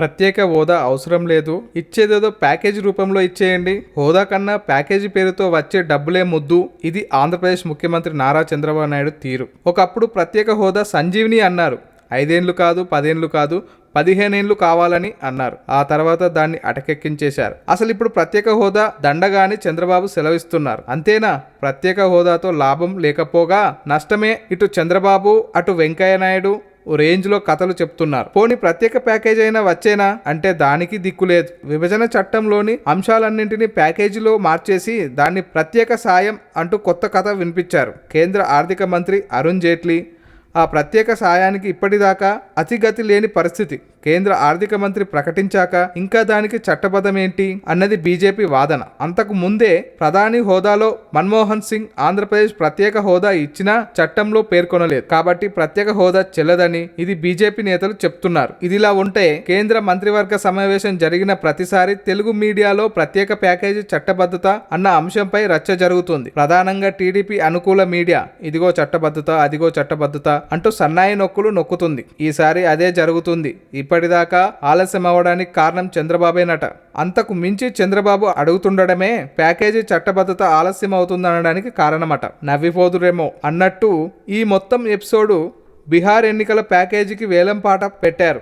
ప్రత్యేక హోదా అవసరం లేదు. ఇచ్చేదేదో ప్యాకేజీ రూపంలో ఇచ్చేయండి. హోదా కన్నా ప్యాకేజీ పేరుతో వచ్చే డబ్బులే ముద్దు. ఇది ఆంధ్రప్రదేశ్ ముఖ్యమంత్రి నారా చంద్రబాబు నాయుడు తీరు. ఒకప్పుడు ప్రత్యేక హోదా సంజీవిని అన్నారు. ఐదేండ్లు కాదు పదేండ్లు కాదు పదిహేనేండ్లు కావాలని అన్నారు. ఆ తర్వాత దాన్ని అటకెక్కించేశారు. అసలు ఇప్పుడు ప్రత్యేక హోదా దండగాని చంద్రబాబు సెలవిస్తున్నారు. అంతేనా? ప్రత్యేక హోదాతో లాభం లేకపోగా నష్టమే. ఇటు చంద్రబాబు అటు వెంకయ్య నాయుడు రేంజ్లో కథలు చెప్తున్నారు. పోని ప్రత్యేక ప్యాకేజ్ అయినా వచ్చేనా? అంటే దానికి దిక్కులేదు విభజన చట్టంలోని అంశాలన్నింటినీ ప్యాకేజీలో మార్చేసి దాన్ని ప్రత్యేక సాయం అంటూ కొత్త కథ వినిపించారు. కేంద్ర ఆర్థిక మంత్రి అరుణ్ జైట్లీ ఆ ప్రత్యేక సాయానికి ఇప్పటిదాకా అతిగతి లేని పరిస్థితి. కేంద్ర ఆర్థిక మంత్రి ప్రకటించాక ఇంకా దానికి చట్టబద్ధమేంటి అన్నది బీజేపీ వాదన. అంతకు ముందే ప్రధాని హోదాలో మన్మోహన్ సింగ్ ఆంధ్రప్రదేశ్ ప్రత్యేక హోదా ఇచ్చినా చట్టంలో పేర్కొనలేదు. కాబట్టి ప్రత్యేక హోదా చెల్లదని ఇది బీజేపీ నేతలు చెప్తున్నారు. ఇదిలా ఉంటే కేంద్ర మంత్రివర్గ సమావేశం జరిగిన ప్రతిసారి తెలుగు మీడియాలో ప్రత్యేక ప్యాకేజీ చట్టబద్ధత అన్న అంశంపై రచ్చ జరుగుతుంది. ప్రధానంగా టీడీపీ అనుకూల మీడియా ఇదిగో చట్టబద్ధత అదిగో చట్టబద్ధత అంటూ సన్నాయి నొక్కులు నొక్కుతుంది. ఈసారి అదే జరుగుతుంది. ఇప్పటిదాకా ఆలస్యం అవ్వడానికి కారణం చంద్రబాబేనట. అంతకు మించి చంద్రబాబు అడుగుతుండడమే ప్యాకేజీ చట్టబద్ధత ఆలస్యం అవుతుందనడానికి కారణమట. నవ్విపోదురేమో అన్నట్టు ఈ మొత్తం ఎపిసోడు బీహార్ ఎన్నికల ప్యాకేజీకి వేలంపాట పెట్టారు.